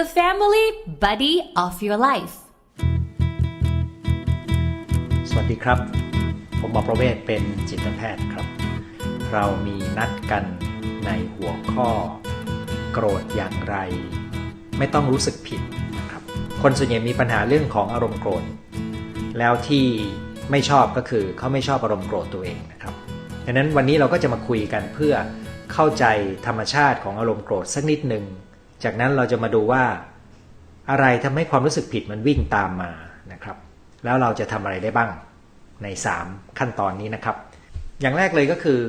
the family buddy of your life. สวัสดีครับ ผมหมอประเวศเป็นจิตแพทย์ครับ เรามีนัดกันในหัวข้อ โกรธอย่างไร ไม่ต้องรู้สึกผิดนะครับ คนส่วนใหญ่มีปัญหาเรื่องของอารมณ์โกรธ แล้วที่ไม่ชอบก็คือเขาไม่ชอบอารมณ์โกรธตัวเองนะครับดังนั้นวันนี้เราก็จะมาคุยกันเพื่อเข้าใจธรรมชาติของอารมณ์โกรธสักนิดหนึ่ง จากนั้นเราจะมาดูว่าอะไรทำให้ความรู้สึกผิดมันวิ่งตามมานะครับ แล้วเราจะทำอะไรได้บ้างใน 3 ขั้นตอนนี้นะครับ อย่างแรกเลยก็คือ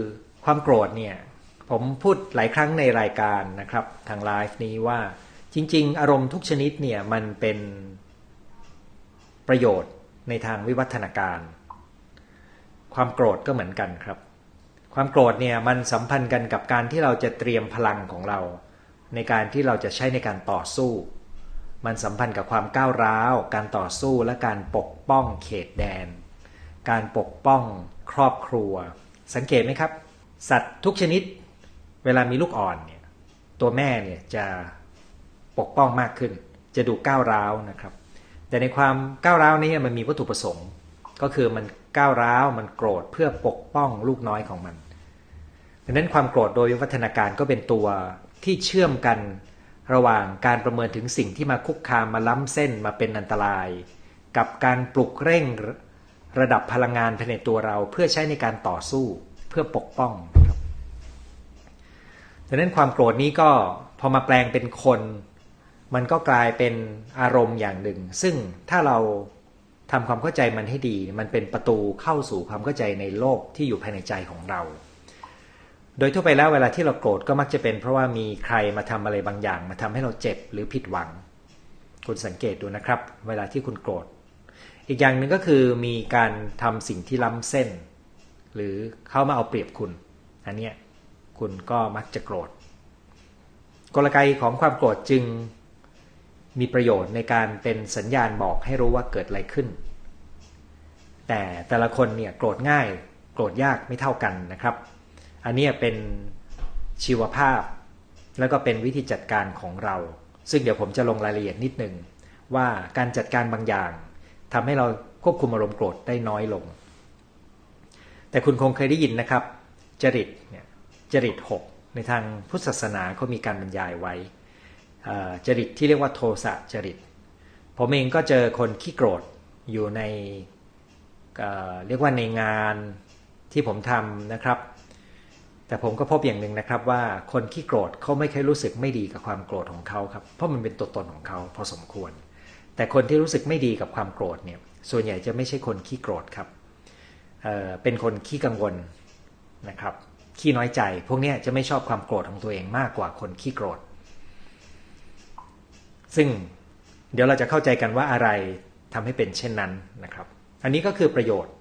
ความโกรธเนี่ยผมพูดหลายครั้งในรายการนะครับทางไลฟ์นี้ว่าจริง ๆ อารมณ์ทุกชนิดเนี่ยมันเป็นประโยชน์ในทางวิวัฒนาการ ความโกรธก็เหมือนกันครับ ความโกรธเนี่ยมันสัมพันธ์กันกับการที่เราจะเตรียมพลังของเรา ในการที่เราจะใช้ในการต่อสู้ มันสัมพันธ์กับความก้าวร้าว การต่อสู้และการปกป้องเขตแดน การปกป้องครอบครัว สังเกตไหมครับ สัตว์ทุกชนิด เวลามีลูกอ่อนเนี่ยตัวแม่เนี่ยจะปกป้องมากขึ้น จะดูก้าวร้าวนะครับ แต่ในความก้าวร้าวนี้มันมีวัตถุประสงค์ ก็คือมันก้าวร้าวมันโกรธเพื่อปกป้องลูกน้อยของมันดังนั้นความโกรธโดยวิวัฒนาการก็เป็นตัว ที่เชื่อมกัน ระหว่างการประเมินถึงสิ่งที่มาคุกคามมาล้ำเส้นมาเป็นอันตราย กับการปลุกเร่งระดับพลังงานภายในตัวเราเพื่อใช้ในการต่อสู้เพื่อปกป้องครับดังนั้นความโกรธนี้ก็พอมาแปลงเป็นคน มันก็กลายเป็นอารมณ์อย่างหนึ่ง ซึ่งถ้าเราทำความเข้าใจมันให้ดี มันเป็นประตูเข้าสู่ความเข้าใจในโลกที่อยู่ภายในใจของเรา โดยทั่วไปแล้วเวลาที่เราโกรธก็มักจะเป็น เพราะว่ามีใครมาทำอะไรบางอย่าง มาทำให้เราเจ็บหรือผิดหวัง คุณสังเกตดูนะครับ เวลาที่คุณโกรธ อีกอย่างหนึ่งก็คือมีการทำสิ่งที่ล้ำเส้น หรือเข้ามาเอาเปรียบคุณ อันนี้คุณก็มักจะโกรธกลไกของความโกรธจึงมีประโยชน์ในการเป็นสัญญาณบอกให้รู้ว่าเกิดอะไรขึ้น แต่แต่ละคนเนี่ยโกรธง่าย โกรธยากไม่เท่ากันนะครับ อันนี้เป็นชีวภาพ แล้วก็เป็นวิธีจัดการของเรา ซึ่งเดี๋ยวผมจะลงรายละเอียดนิดนึงว่าการจัดการบางอย่างทำให้เราควบคุมอารมณ์โกรธได้น้อยลง แต่คุณคงเคยได้ยินนะครับ จริตเนี่ยจริต 6 ในทางพุทธศาสนาเขามีการบรรยายไว้อ่อจริตที่เรียกว่าโทสะจริต ผมเองก็เจอคนขี้โกรธอยู่ในเเรียกว่าในงานที่ผมทำนะครับ แต่ผมก็พบอย่างหนึ่งนะครับว่าคนขี้โกรธเขาไม่เคยรู้สึกไม่ดีกับความโกรธของเขาครับเพราะมันเป็นตัวตนของเขาพอสมควร แต่คนที่รู้สึกไม่ดีกับความโกรธเนี่ยส่วนใหญ่จะไม่ใช่คนขี้โกรธครับเเป็นคนขี้กังวลนะครับขี้น้อยใจ พวกนี้จะไม่ชอบความโกรธของตัวเองมากกว่าคนขี้โกรธ ซึ่งเดี๋ยวเราจะเข้าใจกันว่าอะไรทำให้เป็นเช่นนั้นนะครับ อันนี้ก็คือประโยชน์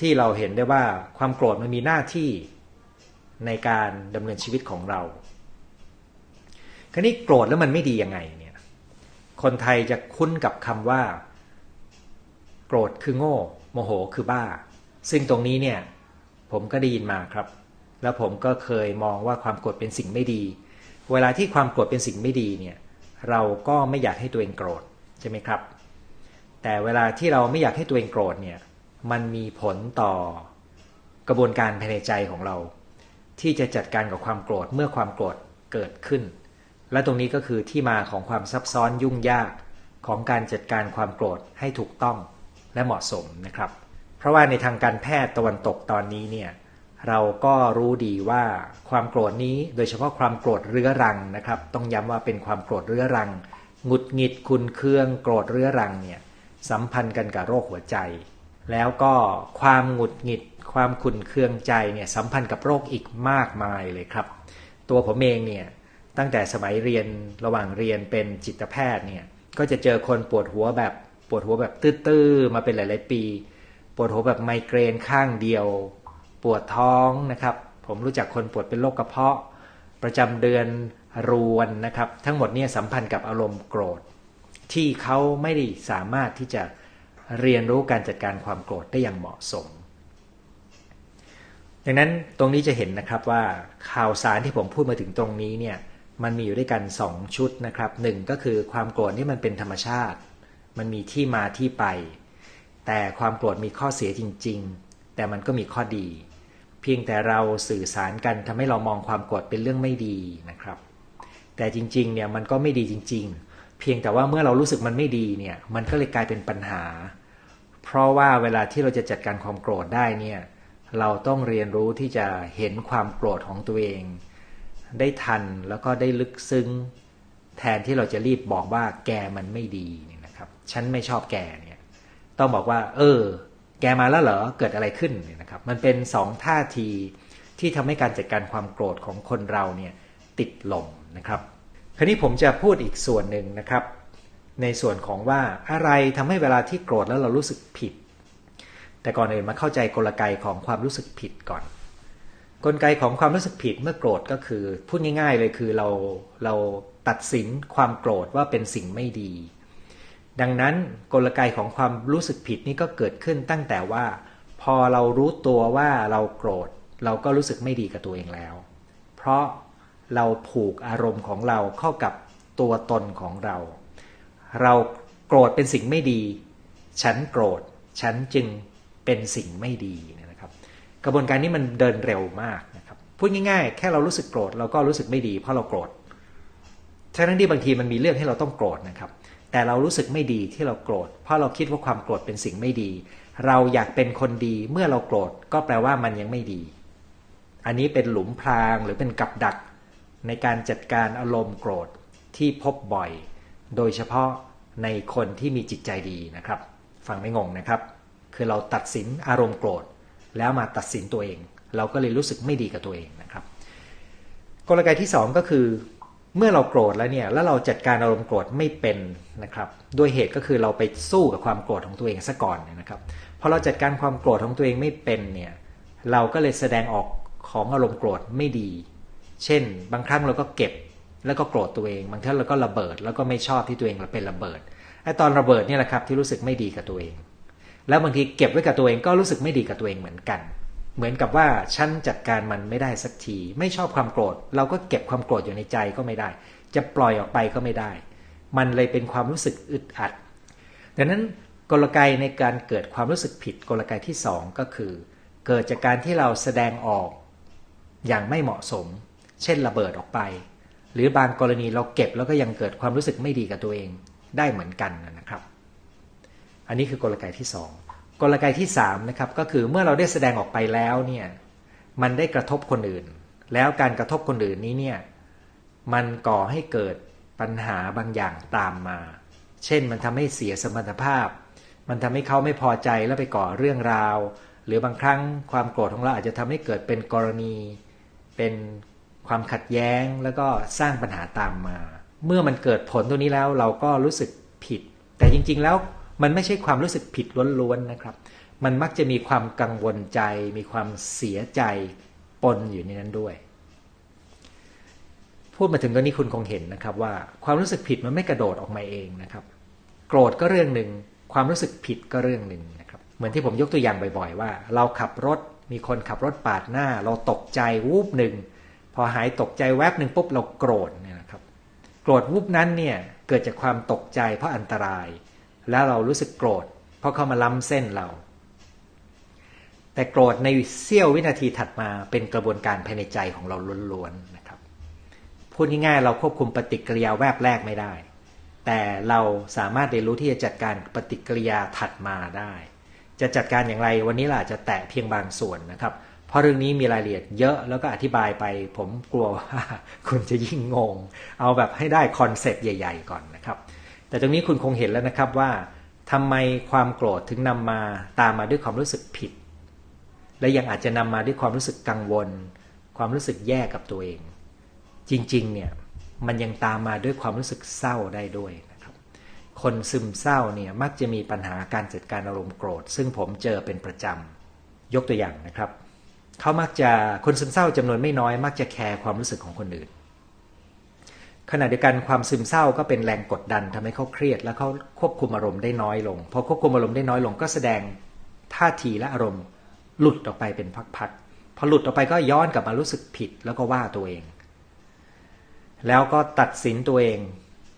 ที่เราเห็นได้ว่าความโกรธมันมีหน้าที่ ในการดำเนินชีวิตของเรา คราวนี้โกรธแล้วมันไม่ดียังไงเนี่ยคนไทยจะคุ้นกับคำว่า โกรธคือโง่ โมโหคือบ้า ซึ่งตรงนี้เนี่ยผมก็ได้ยินมาครับ แล้วผมก็เคยมองว่าความโกรธเป็นสิ่งไม่ดี เวลาที่ความโกรธเป็นสิ่งไม่ดีเนี่ยเราก็ไม่อยากให้ตัวเองโกรธใช่ไหมครับ แต่เวลาที่เราไม่อยากให้ตัวเองโกรธเนี่ยมันมีผลต่อกระบวนการภายในใจของเรา ที่จะจัดการกับความโกรธเมื่อความโกรธเกิดขึ้น และตรงนี้ก็คือที่มาของความซับซ้อนยุ่งยากของการจัดการความโกรธให้ถูกต้องและเหมาะสมนะครับ เพราะว่าในทางการแพทย์ตะวันตกตอนนี้เนี่ยเราก็รู้ดีว่าความโกรธนี้โดยเฉพาะความโกรธเรื้อรังนะครับ ต้องย้ำว่าเป็นความโกรธเรื้อรังหงุดหงิดคุณเคืองโกรธเรื้อรังเนี่ยสัมพันธ์กันกับโรคหัวใจ แล้วก็ความหงุดหงิด ความขุ่นเคืองใจเนี่ยสัมพันธ์กับโรคอีกมากมายเลยครับ ตัวผมเองเนี่ยตั้งแต่สมัยเรียนระหว่างเรียนเป็นจิตแพทย์เนี่ยก็จะเจอคนปวดหัวแบบปวดหัวแบบตื้อๆมาเป็นหลาย ๆ ปี ปวดหัวแบบไมเกรนข้างเดียว ปวดท้องนะครับ ผมรู้จักคนปวดเป็นโรคกระเพาะ ประจำเดือนรวนนะครับ ทั้งหมดเนี่ยสัมพันธ์กับอารมณ์โกรธ ที่เขาไม่ได้สามารถที่จะเรียนรู้การจัดการความโกรธได้อย่างเหมาะสม ดังนั้นตรงนี้จะเห็นนะครับว่าข่าวสารที่ผมพูดมาถึงตรงนี้เนี่ยมันมีอยู่ด้วยกัน 2 ชุดนะครับหนึ่งก็คือความโกรธนี่มันเป็นธรรมชาติ มันมีที่มาที่ไป แต่ความโกรธมีข้อเสียจริง ๆ แต่มันก็มีข้อดี เพียงแต่เราสื่อสารกันทำให้เรามองความโกรธเป็นเรื่องไม่ดีนะครับ แต่จริงๆเนี่ยมันก็ไม่ดีจริง ๆ เพียงแต่ว่าเมื่อเรารู้สึกมันไม่ดีเนี่ยมันก็เลยกลายเป็นปัญหา เพราะว่าเวลาที่เราจะจัดการความโกรธได้เนี่ย เราต้องเรียนรู้ที่จะเห็นความโกรธของตัวเอง ได้ทันแล้วก็ได้ลึกซึ้ง แทนที่เราจะรีบบอกว่าแกมันไม่ดีเนี่ยนะครับ ฉันไม่ชอบแกเนี่ยต้องบอกว่า เออ แกมาแล้วเหรอเกิดอะไรขึ้นเนี่ยนะครับ มันเป็นสองท่าทีที่ทำให้การจัดการความโกรธของคนเราเนี่ยติดลมนะครับ คราวนี้ผมจะพูดอีกส่วนหนึ่งนะครับ ในส่วนของว่าอะไรทำให้เวลาที่โกรธแล้วเรารู้สึกผิด แต่ก่อนอื่นมาเข้าใจกลไกของความรู้สึกผิดก่อน กลไกของความรู้สึกผิดเมื่อโกรธก็คือ พูดง่าย ๆ เลยคือเราเราตัดสินความโกรธว่าเป็นสิ่งไม่ดี ดังนั้นกลไกของความรู้สึกผิดนี่ก็เกิดขึ้นตั้งแต่ว่า พอเรารู้ตัวว่าเราโกรธ เราก็รู้สึกไม่ดีกับตัวเองแล้ว เพราะเราผูกอารมณ์ของเราเข้ากับตัวตนของเรา เราโกรธเป็นสิ่งไม่ดี ฉันโกรธ ฉันจึง เป็นสิ่งไม่ดีเนี่ยนะครับ กระบวนการนี้มันเดินเร็วมากนะครับพูดง่ายๆ แค่เรารู้สึกโกรธเราก็รู้สึกไม่ดี เพราะเราโกรธทั้งที่บางทีมันมีเรื่องให้เราต้องโกรธนะครับ แต่เรารู้สึกไม่ดีที่เราโกรธ เพราะเราคิดว่าความโกรธเป็นสิ่งไม่ดี เราอยากเป็นคนดีเมื่อเราโกรธก็แปลว่ามันยังไม่ดี อันนี้เป็นหลุมพรางหรือเป็นกับดัก ในการจัดการอารมณ์โกรธที่พบบ่อย โดยเฉพาะในคนที่มีจิตใจดีนะครับ ฟังไม่งงนะครับ คือเราตัดสินอารมณ์โกรธ แล้วมาตัดสินตัวเอง เราก็เลยรู้สึกไม่ดีกับตัวเองนะครับกลไกที่ 2 ก็คือเมื่อเราโกรธแล้วเนี่ยแล้วเราจัดการอารมณ์โกรธไม่เป็นนะครับด้วยเหตุก็คือเราไปสู้กับความโกรธของตัวเองซะก่อนนะครับพอเราจัดการความโกรธของตัวเองไม่เป็นเนี่ยเราก็เลยแสดงออกของอารมณ์โกรธไม่ดี เช่น บางครั้งเราก็เก็บแล้วก็โกรธตัวเอง บางครั้งเราก็ระเบิด แล้วก็ไม่ชอบที่ตัวเองเราเป็นระเบิดไอ้ตอนระเบิดเนี่ยแหละครับที่รู้สึกไม่ดีกับตัวเอง แล้วบางทีเก็บไว้กับตัวเองก็รู้สึกไม่ดีกับตัวเองเหมือนกัน เหมือนกับว่าฉันจัดการมันไม่ได้สักที ไม่ชอบความโกรธ เราก็เก็บความโกรธอยู่ในใจก็ไม่ได้ จะปล่อยออกไปก็ไม่ได้ มันเลยเป็นความรู้สึกอึดอัด ดังนั้นกลไกในการเกิดความรู้สึกผิดกลไกที่สองก็คือ เกิดจากการที่เราแสดงออกอย่างไม่เหมาะสม เช่นระเบิดออกไป หรือบางกรณีเราเก็บแล้วก็ยังเกิดความรู้สึกไม่ดีกับตัวเองได้เหมือนกันนะครับ นนี้คือกลไกที่ 2 กลไกที่3นะครับก็คือเมื่อเราได้แสดงออกไปแล้วเนี่ยมันได้กระทบคนอื่น แล้วการกระทบคนอื่นนี้เนี่ยมันก่อให้เกิดปัญหาบางอย่างตามมา เช่นมันทำให้เสียสมรรถภาพ มันทำให้เขาไม่พอใจแล้วไปก่อเรื่องราว หรือบางครั้งความโกรธของเราอาจจะทำให้เกิดเป็นกรณี เป็นความขัดแย้งแล้วก็สร้างปัญหาตามมา เมื่อมันเกิดผลตัวนี้แล้วเราก็รู้สึกผิด แต่จริง ๆ แล้ว มันไม่ใช่ความรู้สึกผิดล้วนๆนะครับ มันมักจะมีความกังวลใจ มีความเสียใจปนอยู่ในนั้นด้วย พูดมาถึงตรงนี้คุณคงเห็นนะครับว่าความรู้สึกผิดมันไม่กระโดดออกมาเองนะครับ โกรธก็เรื่องหนึ่งความรู้สึกผิดก็เรื่องหนึ่งนะครับ เหมือนที่ผมยกตัวอย่างบ่อยๆ ว่า เราขับรถมีคนขับรถปาดหน้า เราตกใจวูบหนึ่งพอหายตกใจแวบหนึ่งปุ๊บเราโกรธเนี่ยนะครับ โกรธวูบนั้นเนี่ยเกิดจากความตกใจเพราะอันตราย แล้วเรารู้สึกโกรธ เพราะเขามาล้ำเส้นเรา แต่โกรธในเสี้ยววินาทีถัดมาเป็นกระบวนการภายในใจของเราล้วนๆนะครับ พูดง่ายๆ เราควบคุมปฏิกิริยาแวบแรกไม่ได้ แต่เราสามารถเรียนรู้ที่จะจัดการปฏิกิริยาถัดมาได้ จะจัดการอย่างไรวันนี้ล่ะจะแตะเพียงบางส่วนนะครับ เพราะเรื่องนี้มีรายละเอียดเยอะแล้วก็อธิบายไป ผมกลัวว่าคุณจะยิ่งงง เอาแบบให้ได้คอนเซปต์ใหญ่ ๆ ก่อนนะครับ แต่ตรงนี้คุณคงเห็นแล้วนะครับว่าทำไมความโกรธถึงนำมาตามมาด้วยความรู้สึกผิด และยังอาจจะนำมาด้วยความรู้สึกกังวล ความรู้สึกแย่กับตัวเอง จริงๆเนี่ยมันยังตามมาด้วยความรู้สึกเศร้าได้ด้วยนะครับ คนซึมเศร้าเนี่ยมักจะมีปัญหาการจัดการอารมณ์โกรธ ซึ่งผมเจอเป็นประจำยกตัวอย่างนะครับเขามักจะคนซึมเศร้าจำนวนไม่น้อย มักจะแคร์ความรู้สึกของคนอื่น ขณะเดียวกันความซึมเศร้าก็เป็นแรงกดดันทำให้เขาเครียด และเขาควบคุมอารมณ์ได้น้อยลงพอควบคุมอารมณ์ได้น้อยลงก็แสดงท่าทีและอารมณ์ หลุดออกไปเป็นพักๆพอหลุดออกไปก็ย้อนกลับมารู้สึกผิดแล้วก็ว่าตัวเอง แล้วก็ตัดสินตัวเอง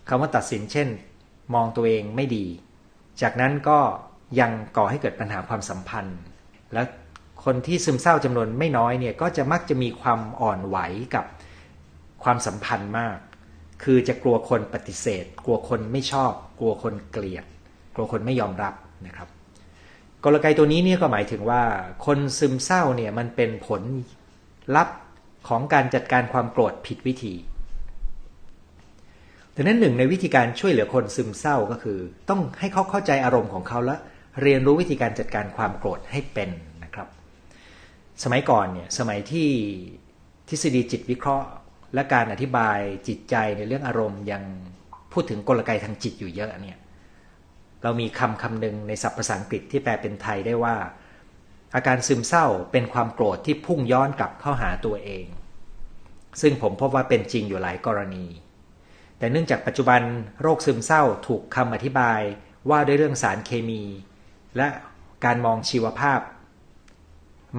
คำว่าตัดสินเช่น มองตัวเองไม่ดี จากนั้นก็ยังก่อให้เกิดปัญหาความสัมพันธ์ และคนที่ซึมเศร้าจำนวนไม่น้อยเนี่ยก็จะมักจะมีความอ่อนไหวกับความสัมพันธ์มาก คือจะกลัวคนปฏิเสธ กลัวคนไม่ชอบ กลัวคนเกลียด กลัวคนไม่ยอมรับนะครับกลไกตัวนี้เนี่ยก็หมายถึงว่า คนซึมเศร้าเนี่ยมันเป็นผลลัพธ์ของการจัดการความโกรธผิดวิธีดังนั้นหนึ่งในวิธีการช่วยเหลือคนซึมเศร้าก็คือ ต้องให้เขาเข้าใจอารมณ์ของเขาและเรียนรู้วิธีการจัดการความโกรธให้เป็นนะครับ สมัยก่อนเนี่ยสมัยที่ทฤษฎีจิตวิเคราะห์ และการอธิบายจิตใจในเรื่องอารมณ์ยังพูดถึงกลไกทางจิตอยู่เยอะเนี่ยเรามีคำคำหนึ่งในศัพท์ภาษาอังกฤษที่แปลเป็นไทยได้ว่า อาการซึมเศร้าเป็นความโกรธที่พุ่งย้อนกลับเข้าหาตัวเอง ซึ่งผมพบว่าเป็นจริงอยู่หลายกรณี แต่เนื่องจากปัจจุบันโรคซึมเศร้าถูกคำอธิบายว่าด้วยเรื่องสารเคมี และการมองชีวภาพ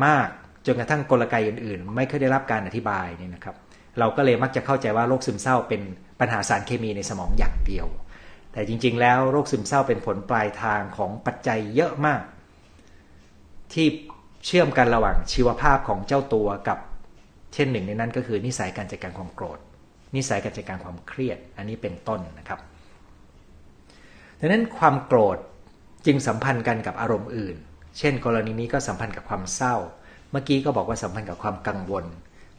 มากจนกระทั่งกลไกอื่น ๆ ไม่เคยได้รับการอธิบายเนี่ยนะครับ เราก็เลยมักจะเข้าใจว่าโรคซึมเศร้าเป็นปัญหาสารเคมีในสมองอย่างเดียว แต่จริง ๆ แล้วโรคซึมเศร้าเป็นผลปลายทางของปัจจัยเยอะมาก ที่เชื่อมกันระหว่างชีวภาพของเจ้าตัวกับ เช่นหนึ่งในนั้นก็คือนิสัยการจัดการความโกรธ นิสัยการจัดการความเครียด อันนี้เป็นต้นนะครับดังนั้นความโกรธจึงสัมพันธ์กันกับอารมณ์อื่น เช่น กรณีนี้ก็สัมพันธ์กับความเศร้า เมื่อกี้ก็บอกว่าสัมพันธ์กับความกังวล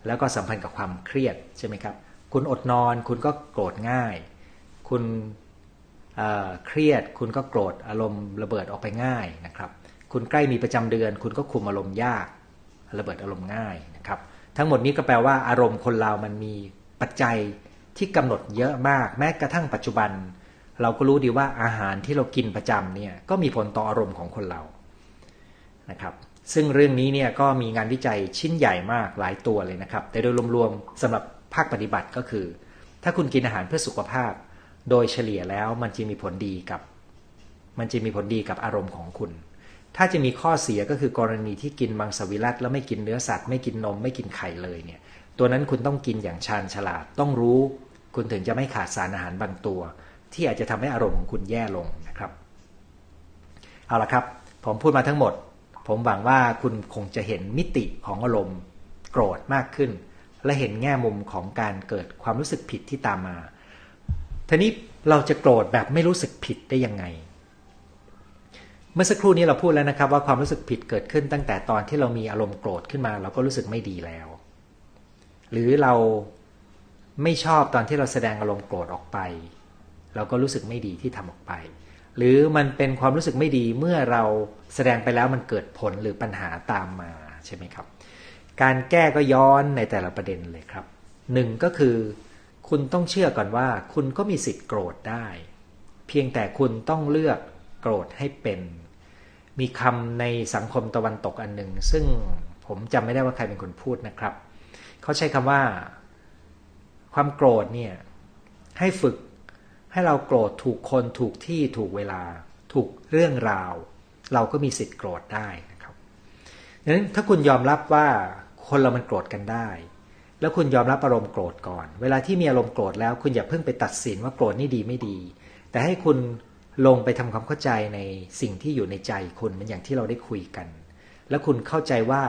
แล้วก็สัมพันธ์กับความเครียดใช่ไหมครับ คุณอดนอนคุณก็โกรธง่าย คุณเเครียด คุณก็โกรธอารมณ์ระเบิดออกไปง่ายนะครับ คุณใกล้มีประจำเดือน คุณก็คุมอารมณ์ยาก ระเบิดอารมณ์ง่ายนะครับ ทั้งหมดนี้ก็แปลว่าอารมณ์คนเรามันมีปัจจัยที่กำหนดเยอะมาก แม้กระทั่งปัจจุบัน เราก็รู้ดีว่าอาหารที่เรากินประจำเนี่ยก็มีผลต่ออารมณ์ของคนเรานะครับ ซึ่งเรื่องนี้เนี่ยก็มีงานวิจัยชิ้นใหญ่มากหลายตัวเลยนะครับ แต่โดยรวมๆสำหรับภาคปฏิบัติก็คือ ถ้าคุณกินอาหารเพื่อสุขภาพ โดยเฉลี่ยแล้วมันจะมีผลดีกับ มันจะมีผลดีกับอารมณ์ของคุณ ถ้าจะมีข้อเสียก็คือกรณีที่กินมังสวิรัตแล้วไม่กินเนื้อสัตว์ไม่กินนมไม่กินไข่เลยเนี่ย ตัวนั้นคุณต้องกินอย่างชาญฉลาดต้องรู้ คุณถึงจะไม่ขาดสารอาหารบางตัว ที่อาจจะทำให้อารมณ์ของคุณแย่ลงนะครับ เอาละครับ ผมพูดมาทั้งหมด ผมหวังว่าคุณคงจะเห็นมิติของอารมณ์โกรธมากขึ้น และเห็นแง่มุมของการเกิดความรู้สึกผิดที่ตามมาทีนี้เราจะโกรธแบบไม่รู้สึกผิดได้ยังไง เมื่อสักครู่นี้เราพูดแล้วนะครับ ว่าความรู้สึกผิดเกิดขึ้นตั้งแต่ตอนที่เรามีอารมณ์โกรธขึ้นมา เราก็รู้สึกไม่ดีแล้ว หรือเราไม่ชอบตอนที่เราแสดงอารมณ์โกรธออกไป เราก็รู้สึกไม่ดีที่ทำออกไป หรือมันเป็นความรู้สึกไม่ดีเมื่อเราแสดงไปแล้วมันเกิดผลหรือปัญหาตามมาใช่ไหมครับ การแก้ก็ย้อนในแต่ละประเด็นเลยครับหนึ่งก็คือ คุณต้องเชื่อก่อนว่า คุณก็มีสิทธิ์โกรธได้ เพียงแต่คุณต้องเลือกโกรธให้เป็น มีคำในสังคมตะวันตกอันหนึ่งซึ่งผมจำไม่ได้ว่าใครเป็นคนพูดนะครับ เขาใช้คำว่า ความโกรธเนี่ยให้ฝึก ให้เราโกรธถูกคนถูกที่ถูกเวลา ถูกเรื่องราว เราก็มีสิทธิ์โกรธได้นะครับดังนั้นถ้าคุณยอมรับว่าคนเรามันโกรธกันได้ แล้วคุณยอมรับอารมณ์โกรธก่อน เวลาที่มีอารมณ์โกรธแล้วคุณอย่าเพิ่งไปตัดสินว่าโกรธนี่ดีไม่ดี แต่ให้คุณลงไปทำความเข้าใจในสิ่งที่อยู่ในใจคุณมือนอย่างที่เราได้คุยกัน แล้วคุณเข้าใจว่า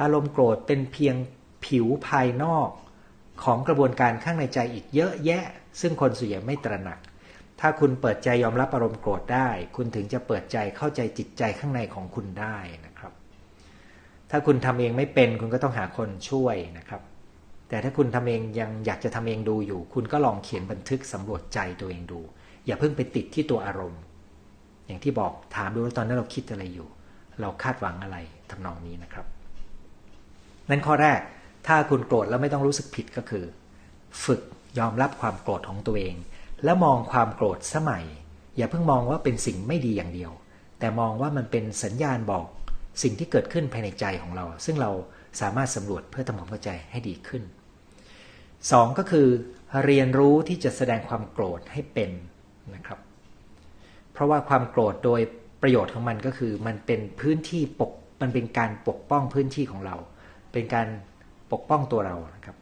อารมณ์โกรธเป็นเพียงผิวภายนอก ของกระบวนการข้างในใจอีกเยอะแยะ ซึ่งคนส่วนใหญ่ไม่ตระหนัก ถ้าคุณเปิดใจยอมรับอารมณ์โกรธได้ คุณถึงจะเปิดใจเข้าใจจิตใจข้างในของคุณได้นะครับ ถ้าคุณทำเองไม่เป็นคุณก็ต้องหาคนช่วยนะครับ แต่ถ้าคุณทำเองยังอยากจะทำเองดูอยู่ คุณก็ลองเขียนบันทึกสำรวจใจตัวเองดู อย่าเพิ่งไปติดที่ตัวอารมณ์ อย่างที่บอกถามดูว่าตอนนั้นเราคิดอะไรอยู่ เราคาดหวังอะไรทำนองนี้นะครับ นั่นข้อแรก ถ้าคุณโกรธแล้วไม่ต้องรู้สึกผิดก็คือ ฝึกยอมรับความโกรธของตัวเอง แล้วมองความโกรธสมัย อย่าเพิ่งมองว่าเป็นสิ่งไม่ดีอย่างเดียว แต่มองว่ามันเป็นสัญญาณบอกสิ่งที่เกิดขึ้นภายในใจของเรา ซึ่งเราสามารถสำรวจเพื่อทำความเข้าใจให้ดีขึ้นสองก็คือเรียนรู้ที่จะแสดงความโกรธให้เป็นนะครับ เพราะว่าความโกรธโดยประโยชน์ของมันก็คือ มันเป็นพื้นที่ปกมันเป็นการปกป้องพื้นที่ของเรา เป็นการ ปกป้องตัวเรานะครับ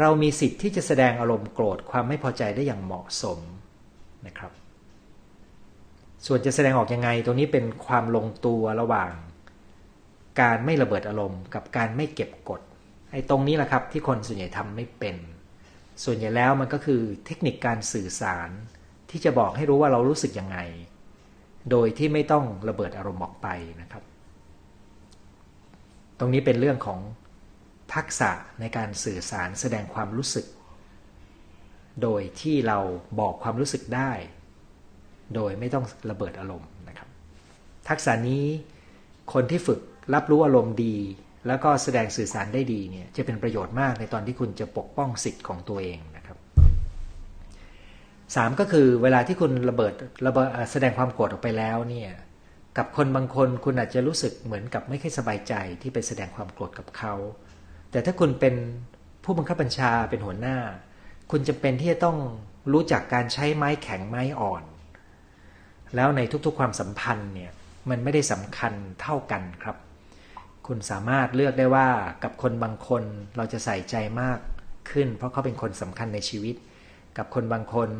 เรามีสิทธิ์ที่จะแสดงอารมณ์โกรธความไม่พอใจได้อย่างเหมาะสมนะครับ ส่วนจะแสดงออกยังไงตรงนี้เป็นความลงตัวระหว่าง การไม่ระเบิดอารมณ์กับการไม่เก็บกดไอ้ตรงนี้แหละครับที่คนส่วนใหญ่ทำไม่เป็น ส่วนใหญ่แล้วมันก็คือเทคนิคการสื่อสาร ที่จะบอกให้รู้ว่าเรารู้สึกยังไง โดยที่ไม่ต้องระเบิดอารมณ์ออกไปนะครับ ตรงนี้เป็นเรื่องของ ทักษะในการสื่อสารแสดงความรู้สึก โดยที่เราบอกความรู้สึกได้ โดยไม่ต้องระเบิดอารมณ์นะครับ ทักษะนี้คนที่ฝึกรับรู้อารมณ์ดี แล้วก็แสดงสื่อสารได้ดีเนี่ยจะเป็นประโยชน์มากในตอนที่คุณจะปกป้องสิทธิ์ของตัวเองนะครับสามก็คือเวลาที่คุณระเบิดระเบิดแสดงความโกรธออกไปแล้วเนี่ยกับคนบางคนคุณอาจจะรู้สึกเหมือนกับไม่ค่อยสบายใจที่ไปแสดงความโกรธกับเขา แต่ถ้าคุณเป็นผู้บังคับบัญชาเป็นหัวหน้า คุณจะเป็นที่จะต้องรู้จักการใช้ไม้แข็งไม้อ่อน แล้วในทุกๆความสัมพันธ์เนี่ยมันไม่ได้สำคัญเท่ากันครับ คุณสามารถเลือกได้ว่ากับคนบางคนเราจะใส่ใจมากขึ้น เพราะเขาเป็นคนสำคัญในชีวิต กับคนบางคน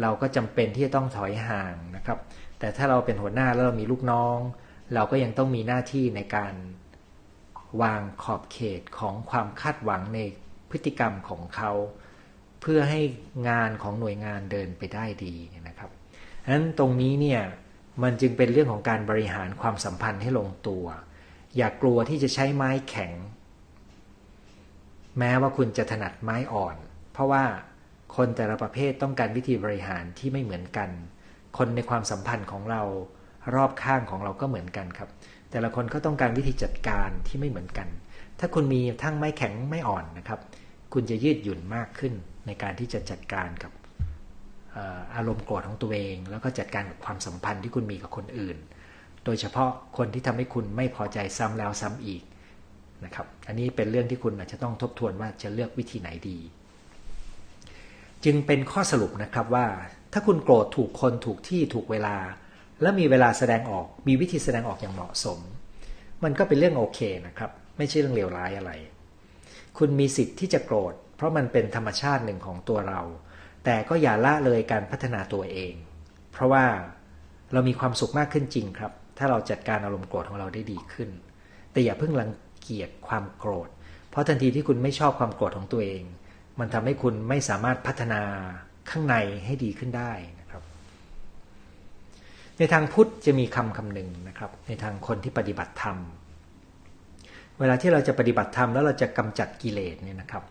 เราก็จำเป็นที่จะต้องถอยห่างนะครับ แต่ถ้าเราเป็นหัวหน้าแล้วเรามีลูกน้อง เราก็ยังต้องมีหน้าที่ในการ วางขอบเขตของความคาดหวังในพฤติกรรมของเขาเพื่อให้งานของหน่วยงานเดินไปได้ดีนะครับฉะนั้นตรงนี้เนี่ยมันจึงเป็นเรื่องของการบริหารความสัมพันธ์ให้ลงตัว อย่ากกลัวที่จะใช้ไม้แข็ง แม้ว่าคุณจะถนัดไม้อ่อน เพราะว่าคนแต่ละประเภทต้องการวิธีบริหารที่ไม่เหมือนกัน คนในความสัมพันธ์ของเรารอบข้างของเราก็เหมือนกันครับ แต่ละคนก็ต้องการวิธีจัดการที่ไม่เหมือนกัน ถ้าคุณมีทั้งไม้แข็งไม่อ่อนนะครับ คุณจะยืดหยุ่นมากขึ้นในการที่จะจัดการกับเอ่ออารมณ์โกรธของตัวเอง แล้วก็จัดการกับความสัมพันธ์ที่คุณมีกับคนอื่น โดยเฉพาะคนที่ทำให้คุณไม่พอใจซ้ำแล้วซ้ำอีกนะครับ อันนี้เป็นเรื่องที่คุณอาจจะต้องทบทวนว่าจะเลือกวิธีไหนดี จึงเป็นข้อสรุปนะครับว่า ถ้าคุณโกรธถูกคนถูกที่ถูกเวลา และมีเวลาแสดงออกมีวิธีแสดงออกอย่างเหมาะสม มันก็เป็นเรื่องโอเคนะครับ ไม่ใช่เรื่องเลวร้ายอะไร คุณมีสิทธิ์ที่จะโกรธ เพราะมันเป็นธรรมชาติหนึ่งของตัวเรา แต่ก็อย่าละเลยการพัฒนาตัวเอง เพราะว่าเรามีความสุขมากขึ้นจริงครับ ถ้าเราจัดการอารมณ์โกรธของเราได้ดีขึ้น แต่อย่าเพิ่งรังเกียจความโกรธ เพราะทันทีที่คุณไม่ชอบความโกรธของตัวเอง มันทำให้คุณไม่สามารถพัฒนาข้างในให้ดีขึ้นได้ ในทางพุทธจะมีคำคำหนึ่งนะครับ ในทางคนที่ปฏิบัติธรรม เวลาที่เราจะปฏิบัติธรรมแล้วเราจะกำจัดกิเลสเนี่ยนะครับ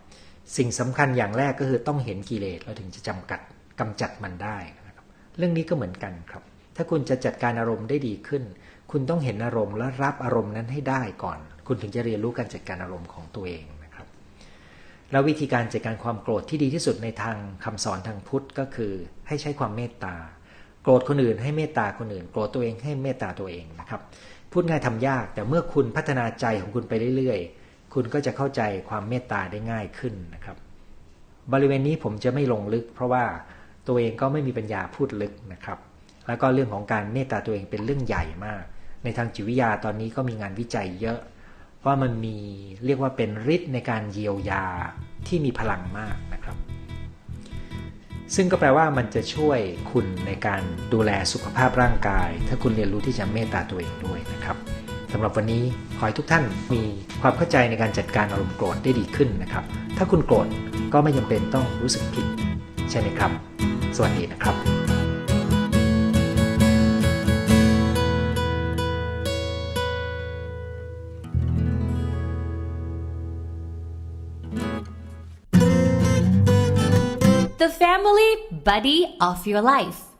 สิ่งสำคัญอย่างแรกก็คือต้องเห็นกิเลสเราถึงจะจำกัดกำจัดมันได้นะครับ เรื่องนี้ก็เหมือนกันครับ ถ้าคุณจะจัดการอารมณ์ได้ดีขึ้น คุณต้องเห็นอารมณ์และรับอารมณ์นั้นให้ได้ก่อน คุณถึงจะเรียนรู้การจัดการอารมณ์ของตัวเองนะครับ แล้ววิธีการจัดการความโกรธที่ดีที่สุดในทางคำสอนทางพุทธก็คือให้ใช้ความเมตตา โกรธคนอื่นให้เมตตาคนอื่น โกรธตัวเองให้เมตตาตัวเองนะครับ พูดง่ายทำยาก แต่เมื่อคุณพัฒนาใจของคุณไปเรื่อยๆ คุณก็จะเข้าใจความเมตตาได้ง่ายขึ้นนะครับ บริเวณนี้ผมจะไม่ลงลึก เพราะว่าตัวเองก็ไม่มีปัญญาพูดลึกนะครับ แล้วก็เรื่องของการเมตตาตัวเองเป็นเรื่องใหญ่มาก ในทางจิตวิทยาตอนนี้ก็มีงานวิจัยเยอะว่ามันมีเรียกว่าเป็นฤทธิ์ในการเยียวยาที่มีพลังมาก ซึ่งก็แปลว่ามันจะช่วยคุณในการดูแลสุขภาพร่างกาย ถ้าคุณเรียนรู้ที่จะเมตตาตัวเองด้วยนะครับสำหรับวันนี้ขอให้ทุกท่านมีความเข้าใจในการจัดการอารมณ์โกรธได้ดีขึ้นนะครับ ถ้าคุณโกรธก็ไม่จำเป็นต้องรู้สึกผิด ใช่ไหมครับ สวัสดีนะครับ buddy of your life.